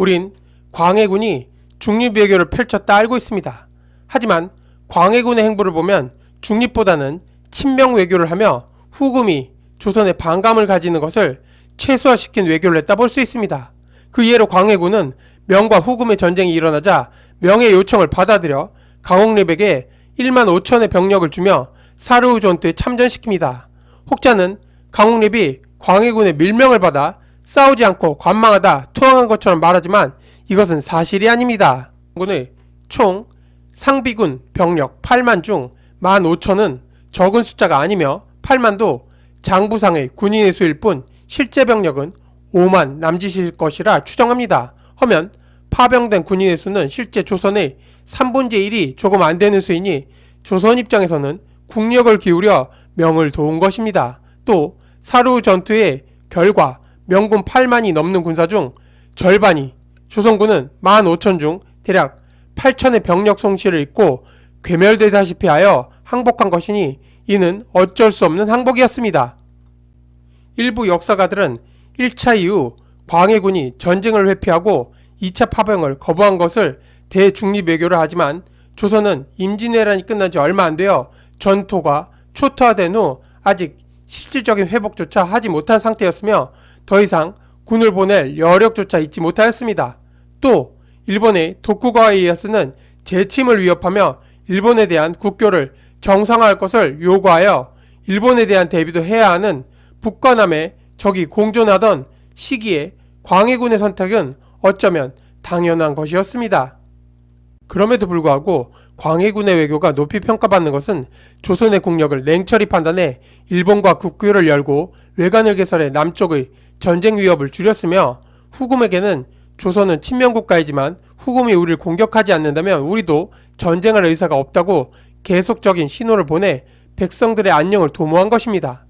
우린 광해군이 중립외교를 펼쳤다 알고 있습니다. 하지만 광해군의 행보를 보면 중립보다는 친명 외교를 하며 후금이 조선에 반감을 가지는 것을 최소화시킨 외교를 했다 볼 수 있습니다. 그 예로 광해군은 명과 후금의 전쟁이 일어나자 명의 요청을 받아들여 강홍립에게 1만 5천의 병력을 주며 사르우 전투에 참전시킵니다. 혹자는 강홍립이 광해군의 밀명을 받아 싸우지 않고 관망하다 투항한 것처럼 말하지만 이것은 사실이 아닙니다. 군의 총 상비군 병력 8만 중 15,000은 적은 숫자가 아니며 8만도 장부상의 군인의 수일 뿐 실제 병력은 5만 남짓일 것이라 추정합니다. 허면 파병된 군인의 수는 실제 조선의 3분의 1이 조금 안 되는 수이니 조선 입장에서는 국력을 기울여 명을 도운 것입니다. 또 사루 전투의 결과 명군 8만이 넘는 군사 중 절반이 조선군은 15,000 중 대략 8천의 병력 손실을 입고 괴멸되다시피 하여 항복한 것이니 이는 어쩔 수 없는 항복이었습니다. 일부 역사가들은 1차 이후 광해군이 전쟁을 회피하고 2차 파병을 거부한 것을 대중립외교를 하지만 조선은 임진왜란이 끝난 지 얼마 안 되어 전토가 초토화된 후 아직 실질적인 회복조차 하지 못한 상태였으며 더 이상 군을 보낼 여력조차 있지 못하였습니다. 또 일본의 도쿠가와 이에야스는 재침을 위협하며 일본에 대한 국교를 정상화할 것을 요구하여 일본에 대한 대비도 해야 하는 북과 남의 적이 공존하던 시기에 광해군의 선택은 어쩌면 당연한 것이었습니다. 그럼에도 불구하고 광해군의 외교가 높이 평가받는 것은 조선의 국력을 냉철히 판단해 일본과 국교를 열고 외관을 개설해 남쪽의 전쟁 위협을 줄였으며 후금에게는 조선은 친명 국가이지만 후금이 우리를 공격하지 않는다면 우리도 전쟁할 의사가 없다고 계속적인 신호를 보내 백성들의 안녕을 도모한 것입니다.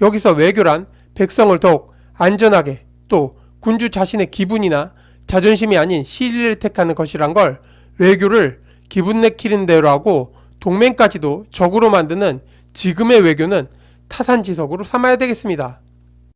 여기서 외교란 백성을 더욱 안전하게 또 군주 자신의 기분이나 자존심이 아닌 실리를 택하는 것이란 걸 외교를 기분 내키는 대로 하고 동맹까지도 적으로 만드는 지금의 외교는 타산지석으로 삼아야 되겠습니다.